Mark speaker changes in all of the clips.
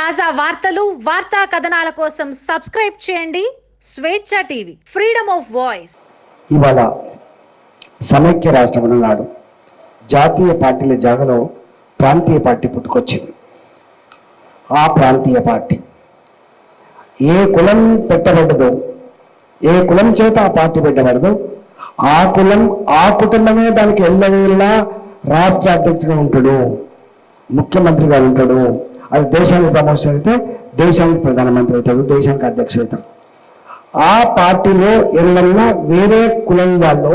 Speaker 1: తాజా వార్తలు వార్తా కథనాల కోసం సబ్స్క్రైబ్ చేయండి. స్వేచ్ఛ టీవీ ఫ్రీడమ్ ఆఫ్ వాయిస్.
Speaker 2: ఇవాళ సమైక్య రాష్ట్రం నాడు జాతీయ పార్టీల జాగలో ప్రాంతీయ పార్టీ పుట్టుకొచ్చింది. ఆ ప్రాంతీయ పార్టీ ఏ కులం పెట్టబడదు ఏ కులం చేత ఆ పార్టీ పెట్టబడదు ఆ కులం ఆ కుటుంబమే దానికి వెళ్ళినా రాష్ట్ర అధ్యక్షుడిగా ఉంటాడు ముఖ్యమంత్రిగా ఉంటాడు అది దేశానికి ప్రమోషన్ అయితే దేశానికి ప్రధానమంత్రి అవుతాడు దేశానికి అధ్యక్షుడు అవుతాడు. ఆ పార్టీలో ఎల్లన్నా వేరే కులం వాళ్ళు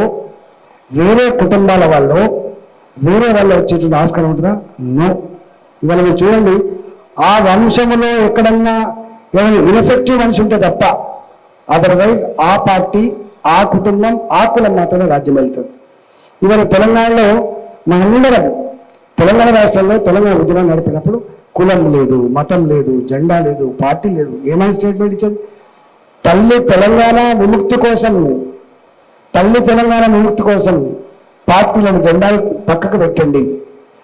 Speaker 2: వేరే కుటుంబాల వాళ్ళు వేరే వాళ్ళు వచ్చేటువంటి ఆస్కారం ఉంటుందా? నో. ఇవాళ మీరు చూడండి ఆ వంశంలో ఎక్కడన్నా ఏమైనా ఇన్ఫెక్టివ్ మనిషి ఉంటే తప్ప అదర్వైజ్ ఆ పార్టీ ఆ కుటుంబం ఆ కులం మాత్రమే రాజ్యం వెళ్తుంది. ఇవాళ తెలంగాణలో మనందరం తెలంగాణ రాష్ట్రంలో తెలంగాణ ఉద్యమం నడిపినప్పుడు కులం లేదు మతం లేదు జెండా లేదు పార్టీ లేదు. ఏమైనా స్టేట్మెంట్ ఇచ్చింది తల్లి తెలంగాణ విముక్తి కోసం తల్లి తెలంగాణ విముక్తి కోసం పార్టీలను జెండాలు పక్కకు పెట్టండి.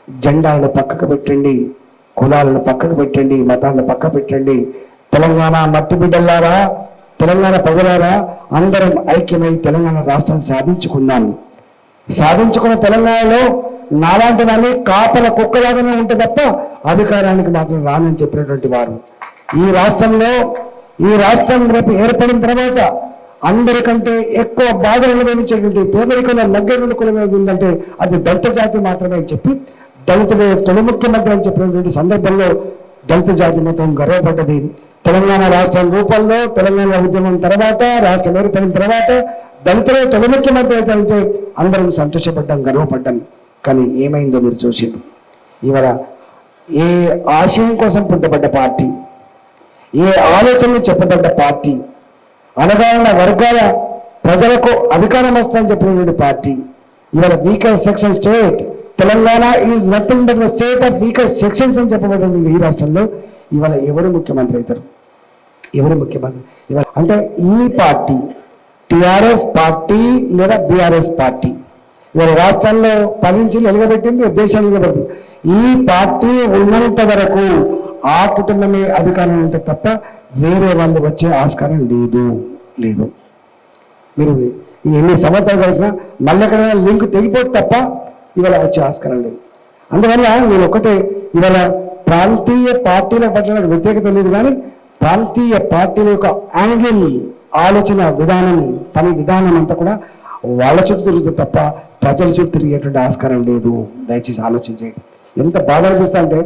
Speaker 2: జెండాలను పక్కకు పెట్టండి. కులాలను పక్కకు పెట్టండి. మతాలను పక్క పెట్టండి. తెలంగాణ మట్టి బిడ్డలారా తెలంగాణ ప్రజలారా? అందరం ఐక్యమై తెలంగాణ రాష్ట్రాన్ని సాధించుకుందాం. సాధించుకున్న తెలంగాణలో నాలాంటి వాడిని కాపల కుక్కలాగానే ఉంటే తప్ప అధికారానికి మాత్రం రానని చెప్పినటువంటి వారు. ఈ రాష్ట్రంలో ఈ రాష్ట్రం రేపు ఏర్పడిన తర్వాత అందరికంటే ఎక్కువ బాధలు అనుభవించేటువంటి పేదరికంలో నగ్గటువంటి కులం ఏది ఉందంటే అది దళిత జాతి మాత్రమే అని చెప్పి దళితులు తొలి ముఖ్యమంత్రి అని చెప్పినటువంటి సందర్భంలో దళిత జాతి మొత్తం గర్వపడ్డది. తెలంగాణ రాష్ట్రం రూపంలో తెలంగాణ ఉద్యమం తర్వాత రాష్ట్రం ఏర్పడిన తర్వాత దళితులే తొలి ముఖ్యమంత్రి అయితే అందరం సంతోషపడ్డాం గర్వపడ్డాం. కానీ ఏమైందో మీరు చూసి ఇవాళ ఏ ఆశయం కోసం పుట్టబడ్డ పార్టీ ఏ ఆలోచనలు చెప్పబడ్డ పార్టీ అనగాన వర్గాల ప్రజలకు అధికారం వస్తుందని చెప్పినటువంటి పార్టీ ఇవాళ weaker section state Telangana is nothing but the state of weaker sections అని చెప్పబడినటువంటి ఈ రాష్ట్రంలో ఇవాళ ఎవరు ముఖ్యమంత్రి అవుతారు? ఎవరు ముఖ్యమంత్రి? ఇవాళ అంటే ఈ పార్టీ టిఆర్ఎస్ పార్టీ లేదా బీఆర్ఎస్ పార్టీ? ఇవాళ రాష్ట్రాల్లో పదించి నిలబెట్టింది దేశాన్ని నిలబెట్టింది. ఈ పార్టీ ఉన్నంత వరకు ఆ కుటుంబమే అధికారం ఉంటే తప్ప వేరే వాళ్ళు వచ్చే ఆస్కారం లేదు లేదు. మీరు ఎన్ని సంవత్సరాలు కలిసినా మళ్ళీ ఎక్కడైనా లింక్ తెగిపోతే తప్ప ఇవాళ వచ్చే ఆస్కారం లేదు. అందువల్ల నేను ఒకటే ఇవాళ ప్రాంతీయ పార్టీల పట్ల నాకు వ్యతిరేకత లేదు కానీ ప్రాంతీయ పార్టీల యొక్క యాంగిల్ ఆలోచన విధానం పని విధానం అంతా కూడా వాళ్ళ చుట్టూ తిరుగుతుంది తప్ప ప్రజల చుట్టూ తిరిగేటువంటి ఆస్కారం లేదు. దయచేసి ఆలోచించండి. ఎంత బాధ అనిపిస్తా అంటే